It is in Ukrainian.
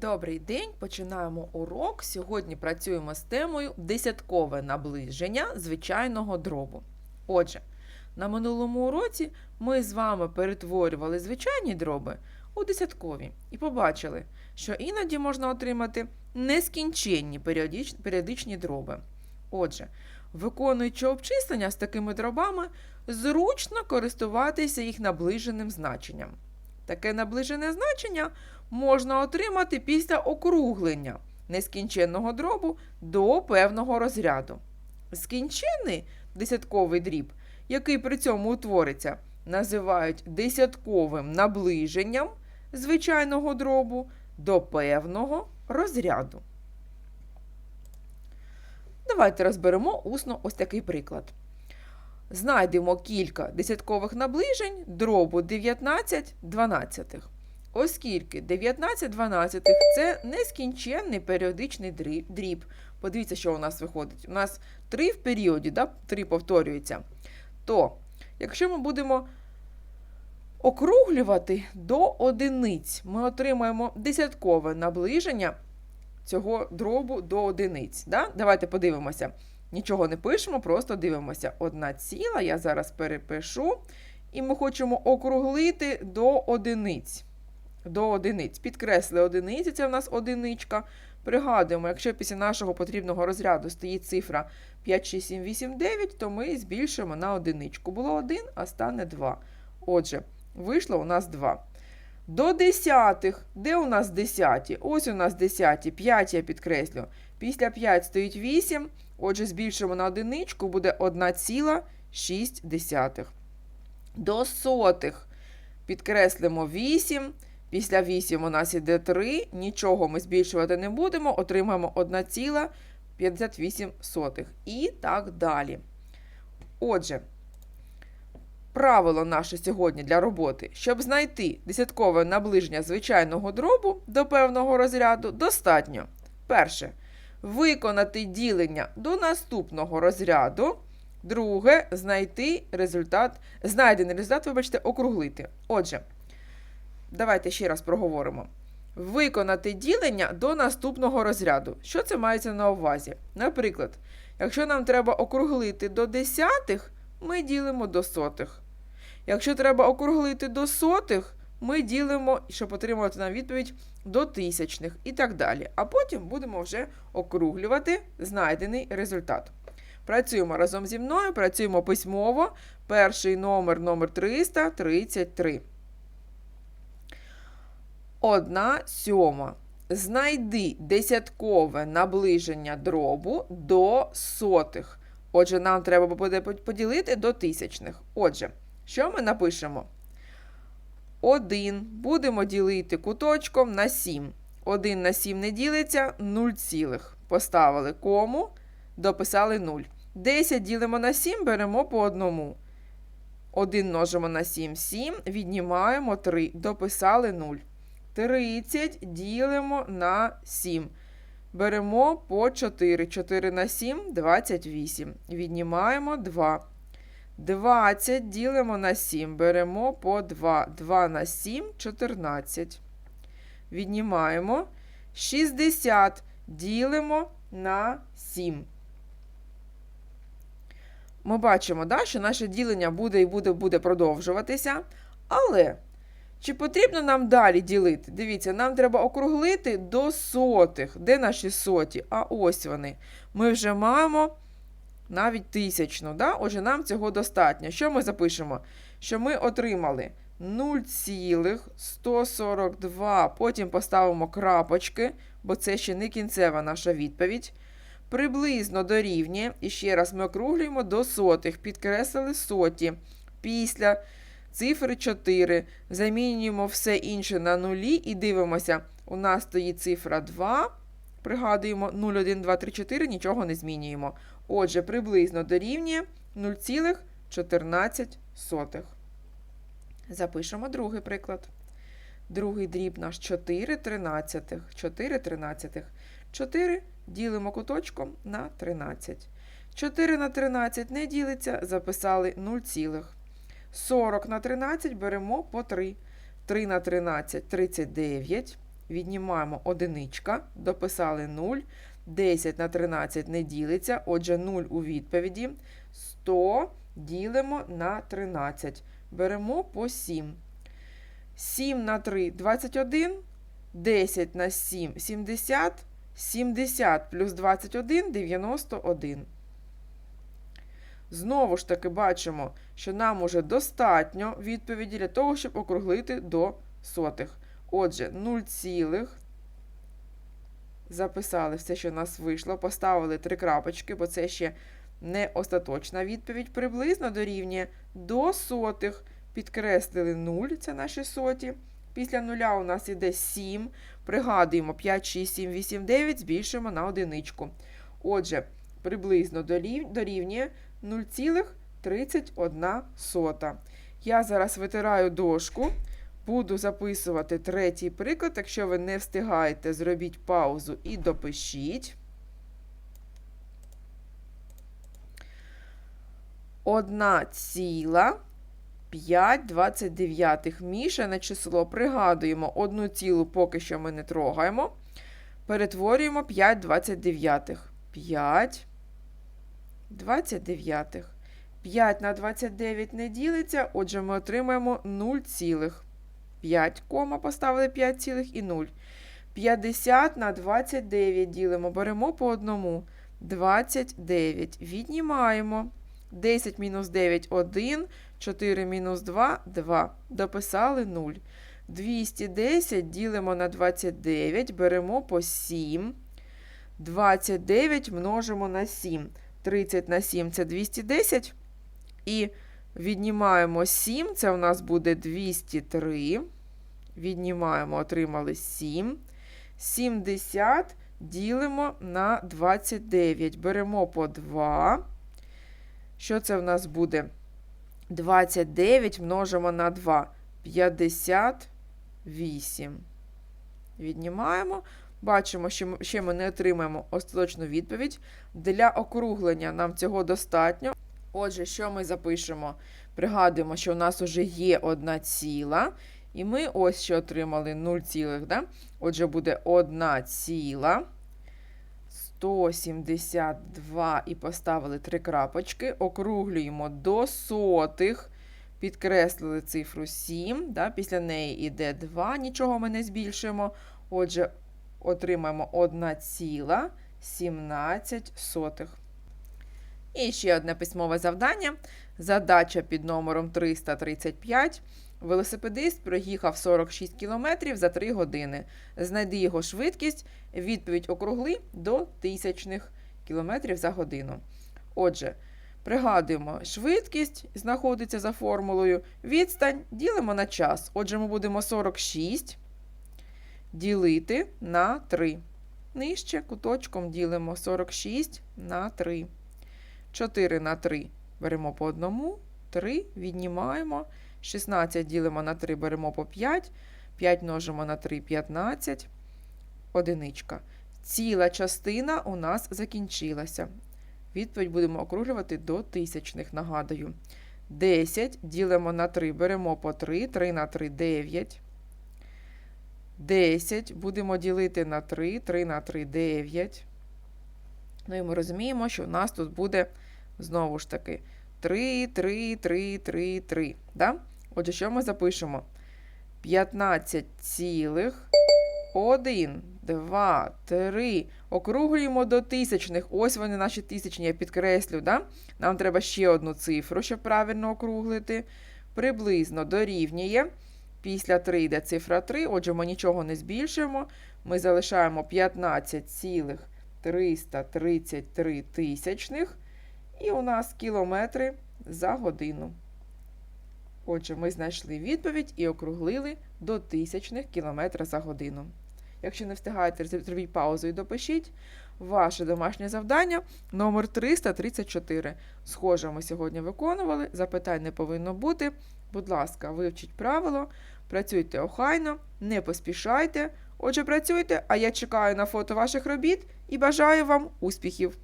Добрий день, починаємо урок. Сьогодні працюємо з темою десяткове наближення звичайного дробу. Отже, на минулому уроці ми з вами перетворювали звичайні дроби у десяткові і побачили, що іноді можна отримати нескінченні періодичні дроби. Отже, виконуючи обчислення з такими дробами, зручно користуватися їх наближеним значенням. Таке наближене значення можна отримати після округлення нескінченного дробу до певного розряду. Скінченний десятковий дріб, який при цьому утвориться, називають десятковим наближенням звичайного дробу до певного розряду. Давайте розберемо усно ось такий приклад. Знайдемо кілька десяткових наближень дробу 19 дванадцятих. Оскільки 19 дванадцятих – це нескінченний періодичний дріб. Подивіться, що у нас виходить. У нас 3 в періоді, да? 3 повторюється. То, якщо ми будемо округлювати до одиниць, ми отримаємо десяткове наближення цього дробу до одиниць. Да? Давайте подивимося. Нічого не пишемо, просто дивимося. Одна ціла, я зараз перепишу. І ми хочемо округлити до одиниць. До одиниць. Підкресли одиниці, це в нас одиничка. Пригадуємо, якщо після нашого потрібного розряду стоїть цифра 5, 6, 7, 8, 9, то ми збільшимо на одиничку. Було 1, а стане 2. Отже, вийшло у нас 2. До десятих. Де у нас десяті? Ось у нас десяті. 5 я підкреслю. Після 5 стоїть 8. Отже, збільшимо на одиничку, буде 1,6. До сотих підкреслимо 8. Після 8 у нас іде 3. Нічого ми збільшувати не будемо. Отримаємо 1,58. І так далі. Отже, правило наше сьогодні для роботи, щоб знайти десяткове наближення звичайного дробу до певного розряду, достатньо. Перше. Виконати ділення до наступного розряду. Друге, знайти результат, знайдений результат, вибачте, округлити. Отже, давайте ще раз проговоримо. Виконати ділення до наступного розряду. Що це мається на увазі? Наприклад, якщо нам треба округлити до десятих, ми ділимо до сотих. Якщо треба округлити до сотих, ми ділимо, щоб отримувати нам відповідь, до тисячних і так далі. А потім будемо вже округлювати знайдений результат. Працюємо разом зі мною, працюємо письмово. Перший номер номер 333. Одна сьома. Знайди десяткове наближення дробу до сотих. Отже, нам треба буде поділити до тисячних. Отже, що ми напишемо? 1 будемо ділити куточком на 7. 1 на 7 не ділиться 0 цілих. Поставили кому, дописали 0. 10 ділимо на 7, беремо по одному. 1 множимо на 7, 7, віднімаємо 3, дописали 0. 30 ділимо на 7. Беремо по 4. 4 на 7 28. Віднімаємо 2. 20 ділимо на 7. Беремо по 2. 2 на 7 14. Віднімаємо. 60 ділимо на 7. Ми бачимо, да, що наше ділення буде і буде, буде продовжуватися. Але чи потрібно нам далі ділити? Дивіться, нам треба округлити до сотих. Де наші соті? А ось вони. Ми вже маємо навіть тисячну. Да? Отже, нам цього достатньо. Що ми запишемо? Що ми отримали 0,142. Потім поставимо крапочки, бо це ще не кінцева наша відповідь. Приблизно дорівнює. І ще раз ми округлюємо до сотих. Підкреслили соті. Після цифри 4. Замінюємо все інше на нулі і дивимося. У нас стоїть цифра 2. Пригадуємо 0, 1, 2, 3, 4, нічого не змінюємо. Отже, приблизно дорівнює 0,14. Запишемо другий приклад. Другий дріб наш 4 тринадцятих. 4 тринадцятих. 4 ділимо куточком на 13. 4 на 13 не ділиться, записали 0 цілих. 40 на 13 беремо по 3. 3 на 13 39. віднімаємо одиничка, дописали 0. 10 на 13 не ділиться, отже, 0 у відповіді. 100 ділимо на 13. Беремо по 7. 7 на 3 21, 10 на 7 70, 70 плюс 21 91. Знову ж таки бачимо, що нам уже достатньо відповіді для того, щоб округлити до сотих. Отже, 0, цілих. записали все, що у нас вийшло, поставили три крапочки, бо це ще не остаточна відповідь. Приблизно дорівнює до сотих. Підкреслили 0, це наші соті. Після нуля у нас іде 7. Пригадуємо 5, 6, 7, 8, 9, збільшуємо на одиничку. Отже, приблизно дорів- дорівнює 0,31. Я зараз витираю дошку, буду записувати третій приклад. Якщо ви не встигаєте, зробіть паузу і допишіть. Одна ціла 5 29 мішане число. Пригадуємо, одну цілу поки що ми не трогаємо. Перетворюємо 5 29. 5 29. 5 на 29 не ділиться, отже, ми отримаємо 0 цілих. 5 кома, поставили 5 цілих і 0. 50 на 29 ділимо, беремо по одному. 29. Віднімаємо. 10 мінус 9 – 1. 4 мінус 2 – 2. Дописали 0. 210 ділимо на 29, беремо по 7. 29 множимо на 7. 30 на 7 – це 210. І віднімаємо 7, це у нас буде 203. Віднімаємо, отримали 7. 70 ділимо на 29. Беремо по 2. Що це в нас буде? 29 множимо на 2. 58. Віднімаємо. Бачимо, що ще ми не отримаємо остаточну відповідь. Для округлення нам цього достатньо. Отже, що ми запишемо? Пригадуємо, що у нас вже є одна ціла. І ми ось що отримали 0 цілих. Да? Отже, буде 1 ціла. 172 і поставили три крапочки. Округлюємо до сотих. Підкреслили цифру 7. Да? Після неї йде 2. Нічого ми не збільшуємо. Отже, отримаємо 1,17. І ще одне письмове завдання. Задача під номером 335. Велосипедист проїхав 46 км за 3 години. Знайди його швидкість. Відповідь округли до тисячних кілометрів за годину. Отже, пригадуємо, швидкість знаходиться за формулою. Відстань ділимо на час. Отже, ми будемо 46 ділити на 3. Нижче куточком ділимо 46 на 3. 4 на 3 беремо по одному, 3 віднімаємо. 16 ділимо на 3, беремо по 5. 5 множимо на 3 15. Одиничка. Ціла частина у нас закінчилася. Відповідь будемо округлювати до тисячних, нагадую. 10 ділимо на 3, беремо по 3, 3 на 3 9. 10 будемо ділити на 3, 3 на 3 9. Ну і ми розуміємо, що у нас тут буде знову ж таки 3, 3, 3, 3, 3. Да? Отже, що ми запишемо? 15 цілих. 1, 2, 3. Округлюємо до тисячних. Ось вони наші тисячні, я підкреслю. Да? Нам треба ще одну цифру, щоб правильно округлити. Приблизно дорівнює. Після 3 йде цифра 3, отже, ми нічого не збільшуємо. Ми залишаємо 15,333 тисячних. І у нас кілометри за годину. Отже, ми знайшли відповідь і округлили до тисячних кілометра за годину. Якщо не встигаєте, зробіть паузу і допишіть. Ваше домашнє завдання номер 334. Схоже, ми сьогодні виконували. Запитань не повинно бути. Будь ласка, вивчіть правило, працюйте охайно, не поспішайте. Отже, працюйте, а я чекаю на фото ваших робіт і бажаю вам успіхів!